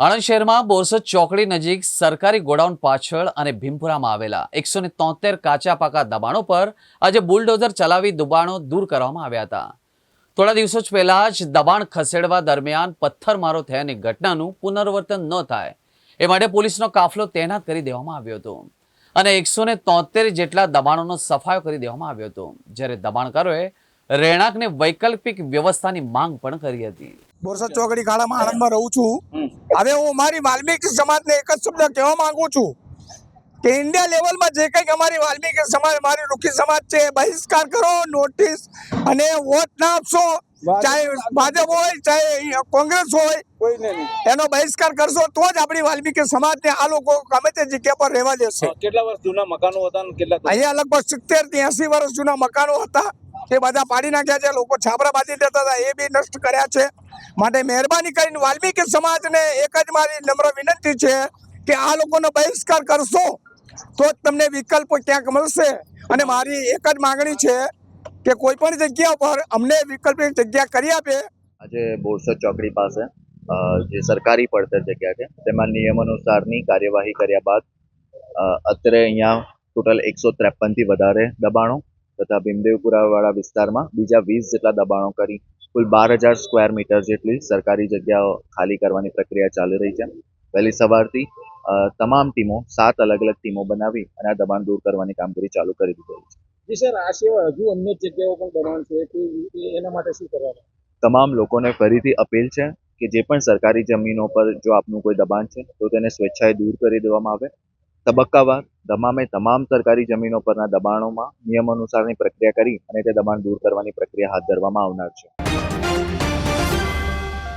આણંદ શહેરમાં બોરસદ ચોકડી નજીક સરકારી ગોડાઉન પાછળ અને ભીમપુરામાં આવેલા એકસો ને તોતેર કાચા પાકા દબાણો પર આજે બુલડોઝર ચલાવી દબાણો દૂર કરવામાં આવ્યા હતા. થોડા દિવસો જ પહેલા જ દબાણ ખસેડવા દરમિયાન પથ્થરમારો થયાની ઘટનાનું પુનર્વર્તન ન થાય. એ માટે પોલીસનો કાફલો તૈનાત કરી દેવામાં આવ્યો હતો. અને એકસો ને તોતેર જેટલા દબાણોનો સફાયો કરી દેવામાં આવ્યો હતો. જ્યારે દબાણકારોએ રહેણાંકને વૈકલ્પિક વ્યવસ્થાની માંગ પણ કરી હતી. બોરસદ ચોકડી ખાડામાં આણંદમાં રહું છું. હવે હું મારી વાલ્મીકી સમાજને એક જ શબ્દ કહેવા માંગુ છું કે ઇન્ડિયા લેવલમાં જે કંઈક અમારી વાલ્મીકી સમાજ મારી રૂખી સમાજ છે બહિષ્કાર કરો નોટિસ અને વોટ ના આપશો. ચાહે ભાજપ હોય ચાહે કોંગ્રેસ હોય એનો બહિષ્કાર કરશો તો જ આપણી વાલ્મીકી સમાજને આ લોકો ગમે તે જગ્યા પર રહેવા દેશે. કેટલા વર્ષ જૂના મકાનો હતા કેટલા અહીંયા લગભગ સિત્તેરથી એસી વર્ષ જૂના મકાનો હતા. એ બધા પાડી નાખ્યા છે. લોકો છાપરા બાંધી દેતા હતા. એ બી નષ્ટ કર્યા છે. માટે મહેરબાની કરીને વાલ્મીકી સમાજને એક જ મારી નમ્ર વિનંતી છે કે આ લોકોનો બહિષ્કાર કરશો તો જ તમને વિકલ્પ ક્યાંક મળશે. અને મારી એક જ માગણી છે કે કોઈ પણ જગ્યા પર અમને વિકલ્પની જગ્યા કરી આપે. આજે બોરસદ ચોકડી પાસે જે સરકારી પડતર જગ્યા છે, તેમાં નિયમાનુસારની કાર્યવાહી કર્યા બાદ અત્યારે અહીંયા ટોટલ એકસો ત્રેપનથી વધારે દબાણો તથા ભીમદેવપુરાવાળા વિસ્તારમાં બીજા વીસ જેટલા દબાણો કરી કુલ બાર હજાર સ્ક્વેર મીટર જેટલી સરકારી જગ્યાઓ ખાલી કરવાની પ્રક્રિયા ચાલી રહી છે. વહેલી સવારથી તમામ ટીમો સાત અલગ અલગ ટીમો બનાવી અને આ દબાણ દૂર કરવાની કામગીરી ચાલુ કરી દીધી છે. જી સર આ સિવાય હજુ અન્ય જગ્યાઓ પણ દબાણ છે. કે એના માટે શું કરવાનું? તમામ લોકોને ફરીથી અપીલ છે કે જે પણ સરકારી જમીનો પર જો આપનું કોઈ દબાણ છે તો તેને સ્વેચ્છાએ દૂર કરી દેવામાં આવે. તબક્કાવાર તમામે તમામ સરકારી જમીનો પરના દબાણોમાં નિયમ અનુસારની પ્રક્રિયા કરી અને તે દબાણ દૂર કરવાની પ્રક્રિયા હાથ ધરવામાં આવનાર છે.